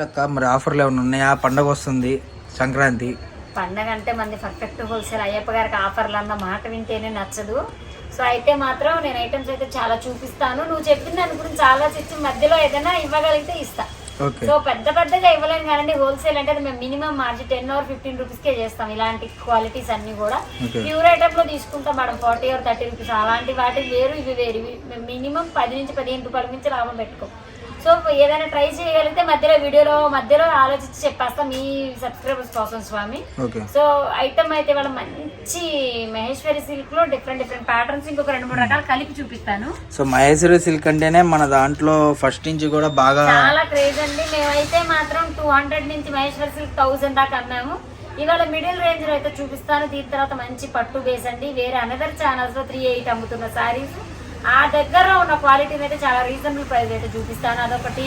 అక్క మరి ఆఫర్లు ఏమైనా ఉన్నాయా? పండగ వస్తుంది సంక్రాంతి. పండగ అంటే మంది పర్ఫెక్ట్ హోల్సేల్ అయ్యప్ప గారికి ఆఫర్లు అన్న మాట వింటేనే నచ్చదు. సో అయితే మాత్రం నేను ఐటమ్స్ అయితే చాలా చూపిస్తాను. నువ్వు చెప్పిన దాని గురించి ఆలోచించి మధ్యలో ఏదైనా ఇవ్వగలిగితే ఇస్తా. సో పెద్ద పెద్దగా ఇవ్వలేను కానీ హోల్సేల్ అంటే మేము minimum margin ten or fifteen రూపీస్కే చేస్తాం. ఇలాంటి క్వాలిటీస్ అన్ని కూడా. ప్యూర్ ఐటమ్లో తీసుకుంటాం madam forty or thirty rupees అలాంటి వాటి వేరు ఇవి వేరు. మినిమం పది నుంచి పదిహేను రూపాయల నుంచి లాభం పెట్టుకో. సో ఏదైనా ట్రై చేయగలిగితే మధ్యలో వీడియోలో మధ్యలో ఆలోచించి చెప్పేస్తాం మీ సబ్స్క్రైబర్స్ కోసం స్వామి. సో ఐటమ్ అయితే వాళ్ళ మంచి మహేశ్వరి సిల్క్లో డిఫరెంట్ డిఫరెంట్ ప్యాటర్న్స్ ఇంకొక రెండు మూడు రకాలు కలిపి చూపిస్తాను. సో మహేశ్వరి సిల్క్ అంటేనే మన దాంట్లో ఫస్ట్ నుంచి కూడా బాగా చాలా క్రేజ్ అండి. మేమైతే మాత్రం టూ హండ్రెడ్ నుంచి మహేశ్వరి సిల్క్ థౌసండ్ దాకా అమ్మాము. ఇవాళ మిడిల్ రేంజ్లో అయితే చూపిస్తాను. దీని తర్వాత మంచి పట్టు బేస్ అండి. వేరే అనదర్ ఛానల్స్లో త్రీ ఎయిట్ అమ్ముతున్న సారీస్ ఆ దగ్గర ఉన్న క్వాలిటీని అయితే చాలా రీజనబుల్ ప్రైస్ అయితే చూపిస్తాను. అదొకటి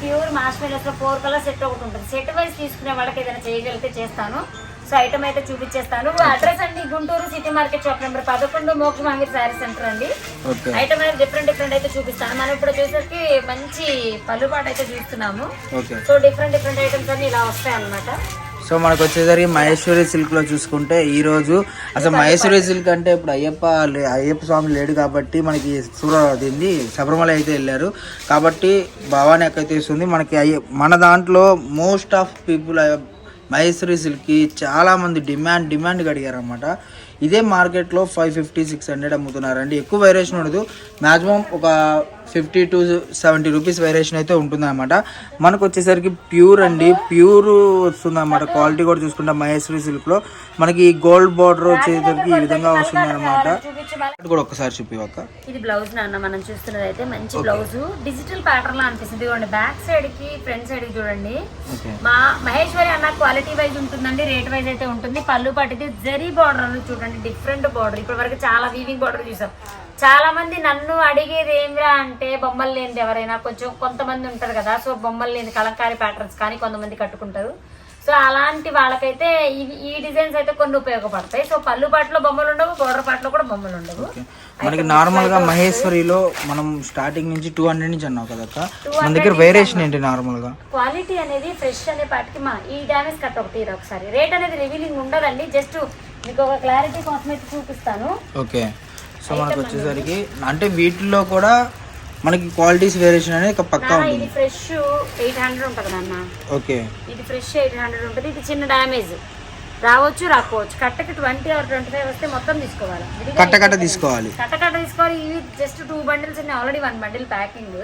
ప్యూర్ మాస్మెలస్లో ఫోర్ కలర్ సెట్ ఒకటి ఉంటుంది. సెట్ వైజ్ తీసుకునే వాళ్ళకి ఏదైనా చేయగలిగితే చేస్తాను. సో ఐటమ్ అయితే చూపించేస్తాను. అడ్రస్ అండి Guntur city market shop number పదకొండు మోక్ష మహంగీర్ శారీ సెంటర్ అండి. ఐటమ్ అనేది డిఫరెంట్ డిఫరెంట్ అయితే చూపిస్తాను. మనం ఇప్పుడు వచ్చేసరికి మంచి పళ్ళుపాటు అయితే చూస్తున్నాము. సో డిఫరెంట్ డిఫరెంట్ ఐటమ్స్ అన్ని ఇలా వస్తాయి అన్నమాట సో మనకు వచ్చేసరికి మహేశ్వరి సిల్క్లో చూసుకుంటే ఈరోజు అసలు మహేశ్వరి సిల్క్ అంటే ఇప్పుడు అయ్యప్ప లే- అయ్యప్ప స్వామి లేడు కాబట్టి మనకి సూర దీన్ని శబరిమల అయితే వెళ్ళారు. కాబట్టి భవానీ అయితే తీస్తుంది. మనకి అయ్య మన దాంట్లో మోస్ట్ ఆఫ్ పీపుల్ మహేశ్వరి సిల్క్కి చాలామంది డిమాండ్ డిమాండ్ అడిగారనమాట ఇదే మార్కెట్లో ఫైవ్ ఫిఫ్టీ సిక్స్ హండ్రెడ్ అమ్ముతున్నారండి. ఎక్కువ వేరియేషన్ ఉండదు. మ్యాక్సిమం ఒక fifty to seventy rupees variation అయితే ఉంటుందన్నమాట. మనకు వచ్చేసరికి ప్యూర్ అండి. ప్యూర్ వస్తుందన్నమాట. క్వాలిటీ కూడా చూసుకుంటే మహేశ్వరి సిల్క్లో మనకి గోల్డ్ బార్డర్ వచ్చేసరికి ఈ విధంగా వస్తుంది అనమాట. కూడా ఒకసారి చూపివక్క ఇది బ్లౌజ్ నాన్న మనం చూస్తున్నది అయితే మంచి బ్లౌజ్ డిజిటల్ ప్యాటర్న్ లా అనిపిస్తుంది. ఇదిగోండి బ్యాక్ సైడ్కి ఫ్రంట్ సైడ్కి చూడండి. మా మహేశ్వరి అన్న క్వాలిటీ వైజ్ ఉంటుందండి రేట్ వైజ్ అయితే ఉంటుంది. పళ్ళు పట్టిది జరీ బార్డర్ చూడండి డిఫరెంట్ బార్డర్ ఇప్పటి వరకు చాలా వీవింగ్ బార్డర్ చూసాం. చాలా మంది నన్ను అడిగేది ఏమిరా అంటే బొమ్మలు లేనిది ఎవరైనా కొంచెం కొంతమంది ఉంటారు కదా సో బొమ్మలు లేని కలంకారీ ప్యాటర్న్స్ కానీ కొంతమంది కట్టుకుంటారు. సో అలాంటి వాళ్ళకైతే ఈ డిజైన్స్ అయితే కొన్ని ఉపయోగపడతాయి. సో పళ్ళు పాటలో బొమ్మలు ఉండవు బోర్డర్ పాటలో కూడా బొమ్మలు ఉండవు. మనకి నార్మల్గా మహేశ్వరిలో మనం స్టార్టింగ్ నుంచి టూ హండ్రెడ్ నుంచి అన్నావు కదక్క మన దగ్గర వేరియేషన్ ఏంటి నార్మల్గా? క్వాలిటీ అనేది ఫ్రెష్ అనే పాటికి మా ఈ డ్యామేజ్ కట్ ఒకటి ఒకసారి. రేట్ అనేది రివీలింగ్ ఉండదండి జస్ట్ మీకు ఒక క్లారిటీ కోసం అయితే చూపిస్తాను. ఓకే. సో మనకు వచ్చేసరికి అంటే వీటిల్లో కూడా మనకి క్వాలిటీస్ వేరియేషన్ అనేది పక్కా నాన్న, ఇది ఉంటుంది ఫ్రెష్ ఎయిట్ హండ్రెడ్ ఉంటుంది నాన్న. ఓకే. ఇది ఫ్రెష్ ఎయిట్ హండ్రెడ్ ఉంటుంది. ఇది చిన్న డ్యామేజ్. రావచ్చు రాకపోవచ్చు. కట్టకి ట్వంటీ ఆర్ ట్వంటీ ఫైవ్ వస్తే మొత్తం తీసుకోవాలి. కట్ట కట్ట తీసుకోవాలి. కట్ట కట్ట తీసుకోవాలి. ఇవి జస్ట్ టూ బండిల్స్ ఉన్నాయి. Already one bundle packing.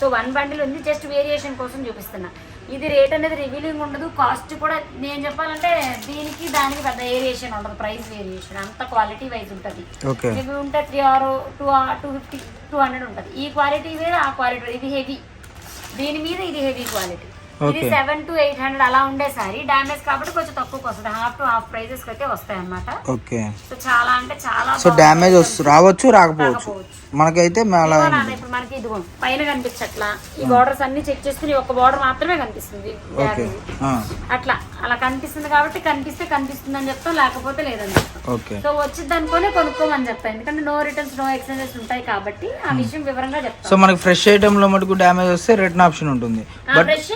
So one bundle ఉంది. జస్ట్ వేరియేషన్ కోసం చూపిస్తున్నా. ఇది రేట్ అనేది రివీలింగ్ ఉండదు. కాస్ట్ కూడా నేను చెప్పాలంటే దీనికి దానికి పెద్ద వేరియేషన్ ఉండదు. ప్రైస్ వేరియేషన్ అంత క్వాలిటీ వైజ్ ఉంటుంది. ఇవి ఉంటే three or two two fifty two hundred ఉంటుంది. ఈ క్వాలిటీ వేరే ఆ క్వాలిటీ ఇది హెవీ దీని మీద ఇది హెవీ క్వాలిటీ ఇది. సెవెన్ టు ఎయిట్ హండ్రెడ్ అలా ఉండే సారీ. డ్యామేజ్ కాబట్టి కొంచెం తక్కువకి వస్తుంది. హాఫ్ టు హాఫ్ ప్రైజెస్ అయితే వస్తాయి అన్నమాట ఓకే సో చాలా అంటే చాలా సో వస్తు రావచ్చు రాకపోవచ్చు. మనకైతే ఇప్పుడు మనకి ఇదిగో పైన కనిపించట్లా. ఈ బార్డర్స్ అన్ని చెక్ చేస్తే ఈ ఒక్క బార్డర్ మాత్రమే కనిపిస్తుంది. అట్లా. అలా కనిపిస్తుంది కాబట్టి కనిపిస్తే కనిపిస్తుంది అని చెప్తాం లేకపోతే లేదని చెప్తాం. సో వచ్చింది అనుకోనే కొనుక్కోమని చెప్తాం. ఎందుకంటే నో రిటర్న్స్ నో ఎక్స్చేంజెస్ ఉంటాయి కాబట్టి ఆ విషయం వివరంగా చెప్తాం. సో మనకి ఫ్రెష్ ఐటెంలో మటుకు డ్యామేజ్ వస్తే రిటర్న్ ఆప్షన్ ఉంటుంది. ఫ్రెష్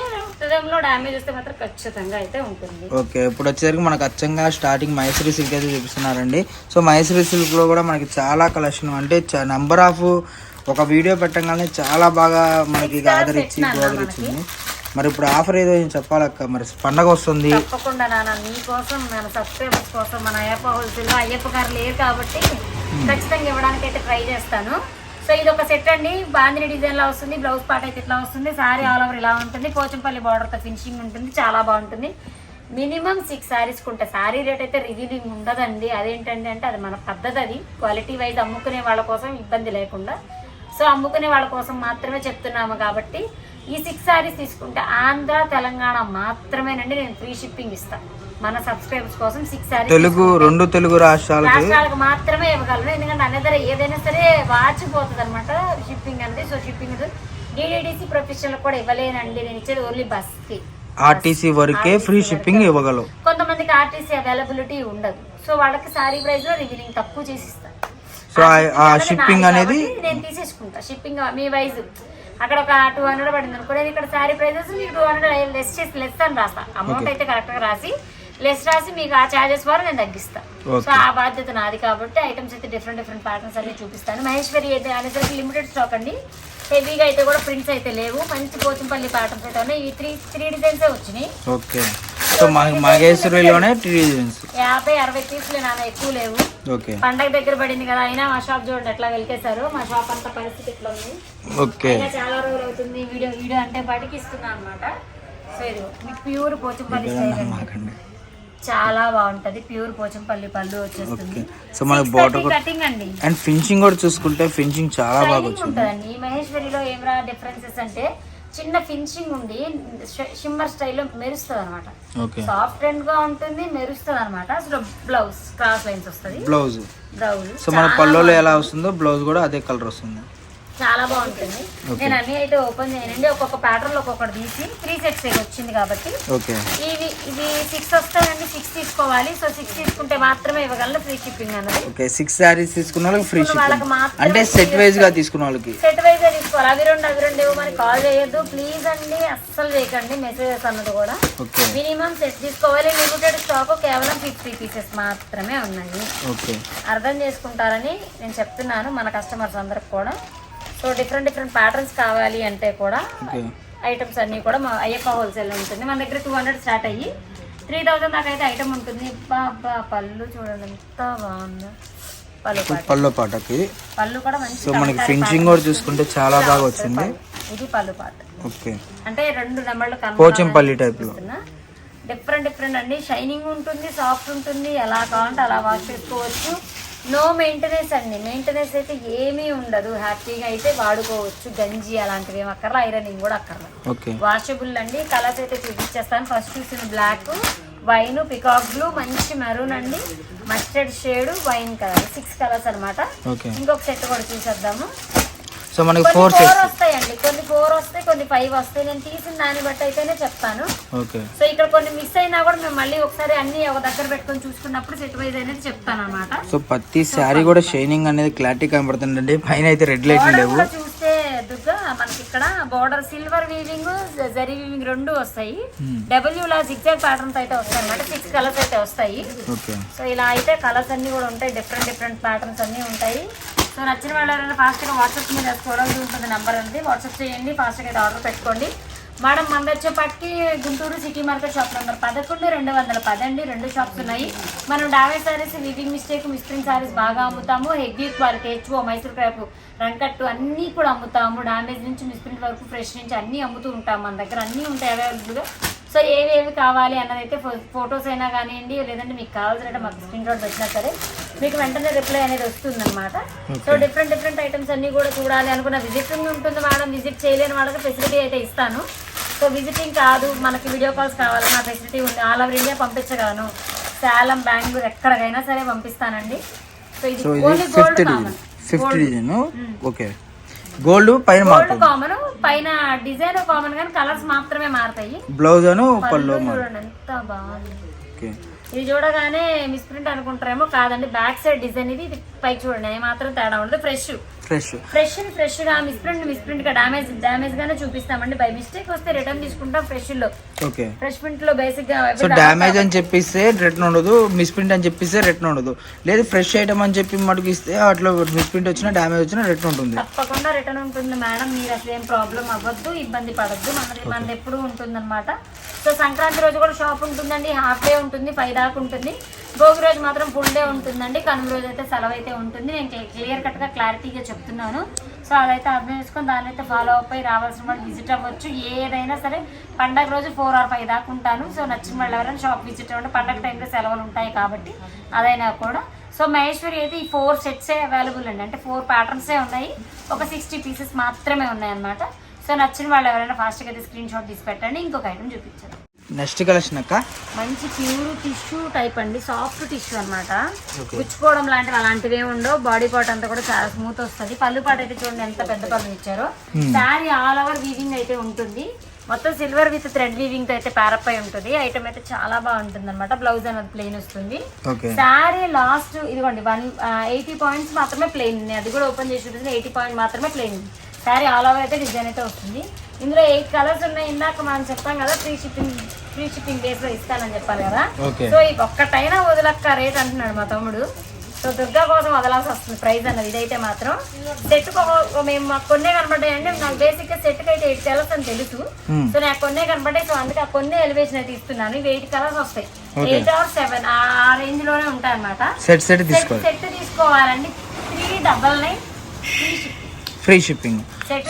లో డ్యామేజ్ వస్తే మాత్రం ఖచ్చితంగా అయితే ఉంటుంది. ఓకే ఇప్పుడు వచ్చేసరికి మనకు అచ్చంగా స్టార్టింగ్ మైసూరి సిల్క్ అయితే చూపిస్తున్నారండి. సో మైసూరి సిల్క్లో కూడా మనకి చాలా కలెక్షన్ అంటే నెంబర్ ఆఫ్ ఒక వీడియో పెట్టగానే చాలా బాగా మనకి ఆర్డర్ ఇచ్చి ఇచ్చింది. మరి ఇప్పుడు ఆఫర్ ఏదో చెప్పాలక్క? మరి పండగ వస్తుంది. తప్పకుండా నాన్న నీ కోసం మన సబ్స్క్రైబర్స్ కోసం మన అయ్యప్ప హోల్సేల్ అయ్యప్ప గారు లేరు కాబట్టి ఖచ్చితంగా ఇవ్వడానికి అయితే ట్రై చేస్తాను. సో ఇది ఒక సెట్ అండి. బాందిని డిజైన్లో వస్తుంది. బ్లౌజ్ పార్ట్ అయితే ఇట్లా వస్తుంది. సారీ ఆల్ ఓవర్ ఇలా ఉంటుంది. పోచంపల్లి బార్డర్తో ఫినిషింగ్ ఉంటుంది. చాలా బాగుంటుంది. మినిమం సిక్స్ శారీస్ కుంటే శారీ రేట్ అయితే రివీలింగ్ ఉండదండి. అదేంటండి అంటే అది మన పద్ధతి అది. క్వాలిటీ వైజ్ అమ్ముకునే వాళ్ళ కోసం ఇబ్బంది లేకుండా. సో అమ్ముకునే వాళ్ళ కోసం మాత్రమే చెప్తున్నాము కాబట్టి ఈ సిక్స్ శారీస్ తీసుకుంటే ఆంధ్ర తెలంగాణ మాత్రమేనండి నేను ఫ్రీ షిప్పింగ్ ఇస్తాను మన సబ్స్క్రైబర్స్ కోసం సిక్స్ తెలుగు రెండు తెలుగు రాష్ట్రాలకి రాష్ట్రాలకు మాత్రమే ఇవ్వగలను. ఎందుకంటే అన్నదర ఏదైనా సరే వాచిపోతుంది అనమాట షిప్పింగ్ అనేది. సో షిప్పింగ్ డిడిడిసి ప్రొఫెషనల్ కూడా ఇవ్వలేనండి. నేను ఇచ్చేది ఓన్లీ బస్కి ఆర్టీసీ వరకే ఫ్రీ షిప్పింగ్ ఇవ్వగలవు. కొంతమందికి ఆర్టీసీ అవైలబిలిటీ ఉండదు. సో వాళ్ళకి సారీ ప్రైస్లో రివీలింగ్ తక్కువ చేసి ఇస్తాను సో ఆ- షిప్పింగ్ అనేది నేను తీసేసుకుంటా. షిప్పింగ్ మీ వైజ్ అక్కడ ఒక టూ హండ్రెడ్ పడింది అనుకో ఇక్కడ శారీ ప్రైజెస్ మీకు టూ హండ్రెడ్ లెస్ చేసి లెస్ అని రాస్తా. అమౌంట్ అయితే కరెక్ట్గా రాసి లెస్ రాసి మీకు ఆ చార్జెస్ ద్వారా నేను తగ్గిస్తా. Okay. సో ఆ బాధ్యత నాది కాబట్టి ఐటమ్స్ అయితే డిఫరెంట్ డిఫరెంట్ ప్యాటర్న్స్ అన్ని చూపిస్తాను. మహేశ్వరి అయితే అనేసరికి లిమిటెడ్ స్టాక్ అండి. హెవీగా అయితే కూడా ప్రింట్స్ అయితే లేవు. మంచి పోచంపల్లి ప్యాటర్న్స్ అయితే ఉన్నాయి. ఈ త్రీ త్రీ డిజైన్స్ వచ్చినాయి. ఓకే సో మా మగేశ్వరిలోనే త్రీ డిజైన్స్ యాభై అరవై పీసులు నాన్న ఎక్కువ లేవు. ఓకే పండగ దగ్గర పడింది కదా అయినా మా షాప్ చూడండి ఎట్లా వెలికేశారు. మా షాప్ అంతా పరిస్థితి ఎట్లా ఉంది? ఓకే చాలా రోజులు అవుతుంది. వీడియో వీడియో అంటే బయటికి ఇస్తున్నా అనమాట సో ఇది మీకు ప్యూర్ పోచంపల్లి స్టైల్ చాలా బాగుంటది. ప్యూర్ పోచంపల్లి పళ్ళు వచ్చేస్తుంది. సో మనకి బార్డర్ కటింగ్ అండి. అండ్ ఫినిషింగ్ కూడా చూసుకుంటే ఫినిషింగ్ చాలా బాగా వచ్చింది. ఉంటుందండి. ఈ మహేశ్వరిలో ఏమరా డిఫరెన్సెస్ అంటే చిన్న ఫినిషింగ్ ఉండి షిమ్మర్ స్టైల్లో మెరుస్తుంది అనమాట సాఫ్ట్ అండ్గా ఉంటుంది మెరుస్తుంది అనమాట అసలు బ్లౌజ్ క్రాస్ లైన్స్ వస్తుంది. బ్లౌజ్ బ్లౌజ్ సో మన పళ్ళులో ఎలా వస్తుందో బ్లౌజ్ కూడా అదే కలర్ వస్తుంది. చాలా బాగుంటుంది. నేను అన్ని అయితే ఓపెన్ చేయనండి. ఒక్కొక్క ప్యాటర్న్లో ఒక్కొక్కటి తీసి త్రీ సెట్స్ వచ్చింది కాబట్టి. ఇవి ఇవి సిక్స్ వస్తాయండి. సిక్స్ తీసుకోవాలి. సో సిక్స్ తీసుకుంటే మాత్రమే ఇవ్వగలను ఫ్రీ షిప్పింగ్ అన్నది ఓకే సిక్స్ శారీస్ తీసుకున్న వాళ్ళకి ఫ్రీ షిప్పింగ్ అంటే సెట్ వైజ్గా తీసుకున్న వాళ్ళకి. సెట్ వైజ్ తీసుకోవాలి. అవి రెండు అవి రెండు ఇవ్వమని కాల్ చేయొద్దు. ప్లీజ్ అండి అస్సలు చేయకండి మెసేజెస్ అన్నది కూడా. మినిమం సెట్ తీసుకోవాలి. లిమిటెడ్ స్టాక్ కేవలం ఫిఫ్టీ పీసెస్ మాత్రమే ఉన్నాయి. అర్థం చేసుకుంటారని నేను చెప్తున్నాను మన కస్టమర్స్ అందరికి కూడా. సో డిఫరెంట్ డిఫరెంట్ ప్యాటర్న్స్ కావాలి అంటే కూడా ఐటమ్స్ అన్నీ కూడా మా అయ్యప్ప హోల్సేల్ ఉంటుంది. మన దగ్గర టూ హండ్రెడ్ స్టార్ట్ అయ్యి త్రీ థౌజండ్ దాకా అయితే ఐటమ్ ఉంటుంది. బాబా పళ్ళు చూడండి ఎంత బాగుందో. పళ్ళు పాటకి. పళ్ళు కూడా మంచి సో మనకి ఫినిషింగ్ కూడా చూసుకుంటే చాలా బాగా వచ్చింది. ఇది పళ్ళు పాట. ఓకే అంటే రెండు నెంబర్లు పోచంపల్లి టైప్లో. డిఫరెంట్ డిఫరెంట్ అండి. షైనింగ్ ఉంటుంది సాఫ్ట్ ఉంటుంది ఎలా కావాలంటే అలా వాష్ చేసుకోవచ్చు. నో మెయింటెనెన్స్ అండి. మెయింటెనెన్స్ అయితే ఏమీ ఉండదు. హ్యాపీగా అయితే వాడుకోవచ్చు. గంజి అలాంటివి ఏం అక్కర్లా. ఐరనింగ్ కూడా అక్కర్లా. వాషబుల్ అండి. కలర్స్ అయితే చూపించేస్తాను. ఫస్ట్ చూసిన బ్లాక్ వైన్ పికాక్ బ్లూ మంచి మెరూన్ అండి. Mustard shade wine colour six colours అన్నమాట. ఓకే ఇంకొక సెట్ కూడా చూసేద్దాము సో మనకి ఫోర్ వస్తాయండి. కొన్ని ఫోర్ వస్తాయి కొన్ని ఫైవ్ వస్తాయి. నేను తీసిన దాన్ని బట్టి అయితేనే చెప్తాను. ఓకే. సో ఇక్కడ కొన్ని మిస్ అయినా కూడా మేము మళ్ళీ ఒకసారి అన్ని ఒక దగ్గర పెట్టుకొని చూసుకున్నప్పుడు సెట్ వైజ్ అనేది చెప్తాను అనమాట సో ప్రతి శారీ కూడా షైనింగ్ అనేది క్లారిటీ కనబడుతుందండి. పైన అయితే రెడ్ లైట్లు లేవు. చూస్తే దుర్గా మనకి ఇక్కడ border silver weaving zari weaving రెండు వస్తాయి. డబ్ల్యూ లా సిక్స్ ప్యాటర్న్స్ అయితే వస్తాయి అనమాట సిక్స్ కలర్స్ అయితే వస్తాయి. సో ఇలా అయితే కలర్స్ అన్ని కూడా ఉంటాయి. డిఫరెంట్ డిఫరెంట్ ప్యాటర్న్స్ అన్ని ఉంటాయి. సో నచ్చిన వాళ్ళు ఎవరైనా ఫాస్ట్గా వాట్సాప్ మీద చూడాల్సి ఉంటుంది నెంబర్ ఉంది వాట్సాప్ చేయండి ఫాస్ట్గా అయితే ఆర్డర్ పెట్టుకోండి. మేడం మన వచ్చేపాటికి Guntur city market shop number పదకొండు రెండు వందల పదండి. రెండు షాప్స్ ఉన్నాయి. మనం డావే saris weaving mistake misprint saris బాగా అమ్ముతాము. హెవీ క్వాలిటీ హెచ్ఓ మైసూర్ క్రాప్ రంకట్టు అన్నీ కూడా అమ్ముతాము. డామేజ్ నుంచి మిస్ప్రింట్ వరకు ఫ్రెష్ నుంచి అన్నీ అమ్ముతూ ఉంటాం మన దగ్గర. అన్నీ ఉంటాయి అవైలబుల్గా. సో ఏవేవి కావాలి అన్నది అయితే ఫొటోస్ అయినా కానివ్వండి లేదంటే మీకు కావాల్సిన మాకు స్క్రీన్ షాట్ పెట్టినా సరే మీకు వెంటనే రిప్లై అనేది వస్తుంది అనమాట సో డిఫరెంట్ డిఫరెంట్ ఐటమ్స్ అన్ని కూడా చూడాలి అనుకున్న విజిటింగ్ ఉంటుంది మేడం విజిట్ చేయలేని వాళ్ళకి ఫెసిలిటీ అయితే ఇస్తాను. సో విజిటింగ్ కాదు మనకి వీడియో కాల్స్ కావాలన్న ఫెసిలిటీ ఉంది. ఆల్ ఓవర్ ఇండియా పంపించగలను. సేలం బెంగళూరు ఎక్కడికైనా సరే పంపిస్తానండి. సో ఇది only gold common fifth design okay gold పైన గోల్డ్ కామన్ పైన డిజైన్ కామన్ కానీ కలర్స్ మాత్రమే మారుతాయి. బ్లౌజ్ అను పళ్ళు చూడండి ఎంత బాగుంది. ఓకే ఇది చూడగానే మిస్ప్రింట్ అనుకుంటారేమో కాదండి. బ్యాక్ సైడ్ డిజైన్ ఇది. ఇది పైకి చూడండి. ఏ మాత్రం తేడా ఉండదు. ఫ్రెష్ ఫ్రెష్ ఫ్రెష్ ఫ్రెష్గా మిస్ప్రింట్ మిస్ప్రింట్గా డామేజ్ డామేజ్ గానే చూపిస్తామండి. బై మిస్టేక్ వస్తే రిటర్న్ తీసుకుంటాం ఫ్రెష్లో. ఓకే ఫ్రెష్ ప్రింట్లో బేసిక్గా సో డ్యామేజ్ అని చెప్పిస్తే రిటర్న్ ఉండదు. మిస్ప్రింట్ అని చెప్పిస్తే రిటర్న్ ఉండదు. లేదు ఫ్రెష్ ఐటమ్ అని చెప్పి మటుకు ఇస్తే అట్లా మిస్ప్రింట్ వచ్చినా డ్యామేజ్ వచ్చినా రిటర్న్ ఉంటుంది. తప్పకుండా రిటర్న్ ఉంటుంది మేడం. మీరు అసలు ఏం ప్రాబ్లం అవ్వద్దు ఇబ్బంది పడద్దు. మనది మనది ఎప్పుడు ఉంటుందన్నమాట. సో సంక్రాంతి రోజు కూడా షాప్ ఉంటుందండి హాఫ్ డే ఉంటుంది ఫైవ్ దాకా ఉంటుంది. భోగి రోజు మాత్రం ఫుల్ డే ఉంటుందండి కనుమ రోజు అయితే సెలవు అయితే ఉంటుంది. నేను క్లియర్ కట్గా క్లారిటీగా చెప్తున్నాను. సో అదైతే అర్థం చేసుకొని దాని అయితే ఫాలో అప్ అయి రావాల్సిన వాళ్ళు విజిట్ అవ్వచ్చు. ఏదైనా సరే పండగ రోజు ఫోర్ ఆర్ ఫైవ్ దాకా ఉంటాను. సో నచ్చిన వాళ్ళు ఎవరైనా షాప్ విజిట్ అవ్వండి. పండగ టైంలో సెలవులు ఉంటాయి కాబట్టి అదైనా కూడా. సో మహేశ్వరి అయితే ఈ ఫోర్ సెట్సే అవైలబుల్ అండి. అంటే ఫోర్ ప్యాటర్న్సే ఉన్నాయి. ఒక సిక్స్టీ పీసెస్ మాత్రమే ఉన్నాయి అన్నమాట సో నచ్చిన వాళ్ళు ఎవరైనా ఫాస్ట్గా అయితే స్క్రీన్ షాట్ తీసి పెట్టండి. ఇంకొక ఐటమ్ చూపించాను నెక్స్ట్ కలెక్షన్ అక్క? మంచి ప్యూర్ టిష్యూ టైప్ అండి. సాఫ్ట్ టిష్యూ అన్నమాట. గుచ్చుకోవడం లాంటివి అలాంటివి ఉండవు. బాడీ పార్ట్ అంతా కూడా చాలా స్మూత్ వస్తుంది. పళ్ళు పాట అయితే చూడండి ఎంత పెద్ద పళ్ళు ఇచ్చారో. శారీ ఆల్ ఓవర్ వీవింగ్ అయితే ఉంటుంది. మొత్తం సిల్వర్ విత్ థ్రెడ్ వీవింగ్తో అయితే ప్యారప్ అయి ఉంటుంది. ఐటమ్ అయితే చాలా బాగుంటుంది అనమాట బ్లౌజ్ అనేది ప్లెయిన్ వస్తుంది. శారీ లాస్ట్ ఇదిగోండి వన్ ఎయిటీ పాయింట్స్ మాత్రమే ప్లెయిన్ అది కూడా ఓపెన్ చేసి చూపిస్తుంది ఎయిటీ పాయింట్ మాత్రమే ప్లెయిన్ ఉంది శారీ ఆల్ ఓవర్ అయితే డిజైన్ అయితే వస్తుంది. ఇందులో ఎయిట్ కలర్స్ ఉన్నాయి. ఇందాక మనం చెప్పాం కదా ఫ్రీ షిప్పింగ్ ఫ్రీ షిప్పింగ్ బేస్లో ఇస్తానని చెప్పాలి కదా. సో ఒక్కటైనా వదలక్క రేట్ అంటున్నాడు మా తమ్ముడు. సో దుర్గా కోసం వదలాల్సి వస్తుంది ప్రైస్ అన్నది. ఇదైతే మాత్రం సెట్ మేము మాకు కొన్నే కనబడ్డాయండి. నాకు బేసిక్గా సెట్ అయితే ఎయిట్ కలర్స్ అని తెలుసు. Hmm. సో నాకు కొన్నే కనబడ్డాయి. సో అందుకే ఆ కొన్నే ఎలివేషన్ అయితే ఇస్తున్నాను. ఇవి ఎయిట్ కలర్స్ వస్తాయి. Eight or seven. ఆ రేంజ్లోనే ఉంటాయి అనమాట సెట్ సెట్ సెట్ తీసుకోవాలి. సెట్ తీసుకోవాలండి. Three double nine free free shipping.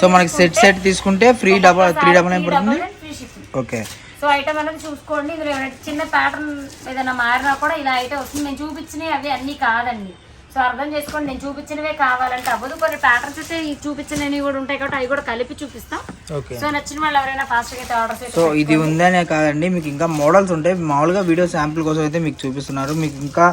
So మనకి సెట్ సెట్ తీసుకుంటే free double three double nine పడుతుంది. ఓకే. సో ఐటమ్ అనేది చూసుకోండి. ఇందులో ఏమైనా చిన్న ప్యాటర్న్ ఏదైనా మారినా కూడా ఇలా అయితే వస్తుంది. నేను చూపించినవి అవి అన్నీ కాదండి. సో అర్థం చేసుకోండి నేను చూపించినవే కావాలంటే అవ్వదు. కొన్ని ప్యాటర్న్స్ అయితే ఈ చూపించినవి కూడా ఉంటాయి కాబట్టి అవి కూడా కలిపి చూపిస్తాం. ఓకే. సో నచ్చిన వాళ్ళు ఎవరైనా ఫాస్ట్గా అయితే ఆర్డర్స్ అయితే సో ఇది ఉందనే కాదండి మీకు ఇంకా మోడల్స్ ఉంటాయి. మామూలుగా వీడియో శాంపుల్ కోసం అయితే మీకు చూపిస్తున్నారు. మీకు ఇంకా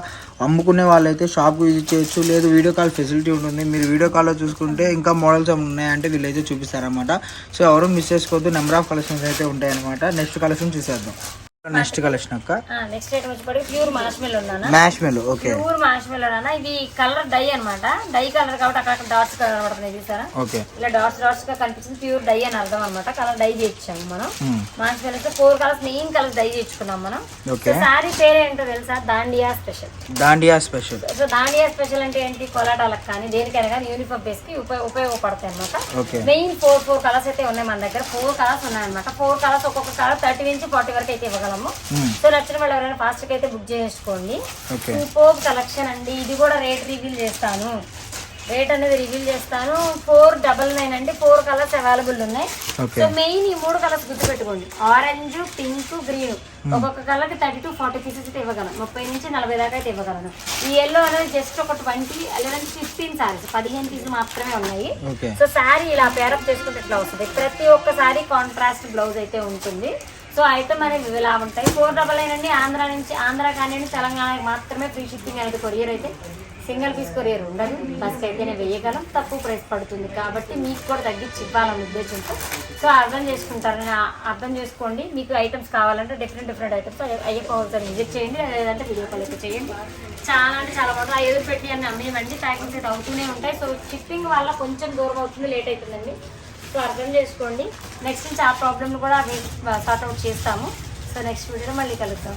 అమ్ముకునే వాళ్ళైతే షాప్కి విజిట్ చేయొచ్చు. లేదు వీడియో కాల్ ఫెసిలిటీ ఉంటుంది. మీరు వీడియో కాల్లో చూసుకుంటే ఇంకా మోడల్స్ ఏమైనా ఉన్నాయంటే వీళ్ళైతే చూపిస్తారనమాట సో ఎవరు మిస్ చేసుకోవద్దు నెంబర్ ఆఫ్ కలెక్షన్స్ అయితే ఉంటాయన్నమాట. నెక్స్ట్ కలెక్షన్ చూసేద్దాం. నెక్స్ట్ కలెక్షన్ అక్క? నెక్స్ట్ ఐటమ్ వచ్చి ప్యూర్ మాష్మెల్ ఉన్నానా? మ్యాష్ మెల్ ఓకే ప్యూర్ మాష్మెల్ అన్న ఇది కలర్ డై అన్నమాట. డై కలర్ కాబట్టి అక్కడ డాట్స్ కనబడుతున్నాయి చూసారా? ఓకే ఇలా డాట్స్ డాట్స్గా కనిపించింది ప్యూర్ డై అని అర్థం అనమాట కలర్ డై చేయించాము మనం. Hmm. మాస్మెల్ అయితే four colours main colours dye చేయించుకున్నాం మనం. సారీ పేరు ఏంటో తెలుసా? Dandiya special Dandiya special so Dandiya special అంటే ఏంటి? కొలాటాలకు కానీ దేనికైనా కానీ యూనిఫామ్ బేస్కి ఉపయోగ ఉపయోగపడతాయి అనమాట మెయిన్ ఫోర్ ఫోర్ కలర్స్ అయితే ఉన్నాయి మన దగ్గర. ఫోర్ కలర్స్ ఉన్నాయి అనమాట ఫోర్ కలర్స్ ఒక్కొక్క కలర్ థర్టీ నుంచి ఫార్టీ వరకు అయితే ఇవ్వగలము Hmm. సో నచ్చిన వాళ్ళు ఎవరైనా ఫాస్ట్గా అయితే బుక్ చేసుకోండి సూపర్ కలెక్షన్ అండి. ఇది కూడా రేట్ రివీల్ చేస్తాను. రేట్ అనేది రివీల్ చేస్తాను. ఫోర్ డబల్ నైన్ అండి. ఫోర్ కలర్స్ అవైలబుల్ ఉన్నాయి. సో మెయిన్ ఈ మూడు కలర్స్ గుర్తుపెట్టుకోండి. ఆరెంజ్ పింక్ గ్రీన్ ఒక్కొక్క colour thirty to forty pieces అయితే ఇవ్వగలను. ముప్పై నుంచి నలభై దాకా అయితే ఇవ్వగలను. ఈ ఎల్లో అనేది జస్ట్ ఒక ట్వంటీ లెవెన్ ఫిఫ్టీన్ సారీస్ పదిహేను పీసులు మాత్రమే ఉన్నాయి. సో శారీ ఇలా పేరప్ చేసుకుంటే ఇట్లా వస్తుంది? ప్రతి ఒక్క శారీ కాంట్రాస్ట్ బ్లౌజ్ అయితే ఉంటుంది. సో ఐటమ్ మరి ఇలా ఉంటాయి. ఫోర్ డబల్ నైన్ అండి. ఆంధ్ర నుంచి ఆంధ్ర కానివ్వండి తెలంగాణకి మాత్రమే ఫ్రీ షిప్పింగ్ అనేది కొరియర్ అయితే సింగిల్ పీస్ కొరియర్ ఉండదు. బస్కి అయితేనే వేయగలం. తక్కువ ప్రైస్ పడుతుంది కాబట్టి మీకు కూడా తగ్గించి ఇవ్వాలన్న ఉద్దేశంతో. సో అర్థం చేసుకుంటారని అర్థం చేసుకోండి. మీకు ఐటమ్స్ కావాలంటే different different items Ayyappa house visit చేయండి. లేదంటే వీడియో కాల్ అయితే చేయండి. చాలా అంటే చాలా బాగుంటుంది ఆ ఎదురు పెట్టి అని అమ్మేవండి. ప్యాకింగ్ అవుతూనే ఉంటాయి. సో షిప్పింగ్ వల్ల కొంచెం దూరం అవుతుంది లేట్ అవుతుందండి. సో అర్థం చేసుకోండి. నెక్స్ట్ నుంచి ఆ ప్రాబ్లమ్ కూడా సార్ట్ అవుట్ చేస్తాము. సో నెక్స్ట్ వీడియోలో మళ్ళీ కలుద్దాం.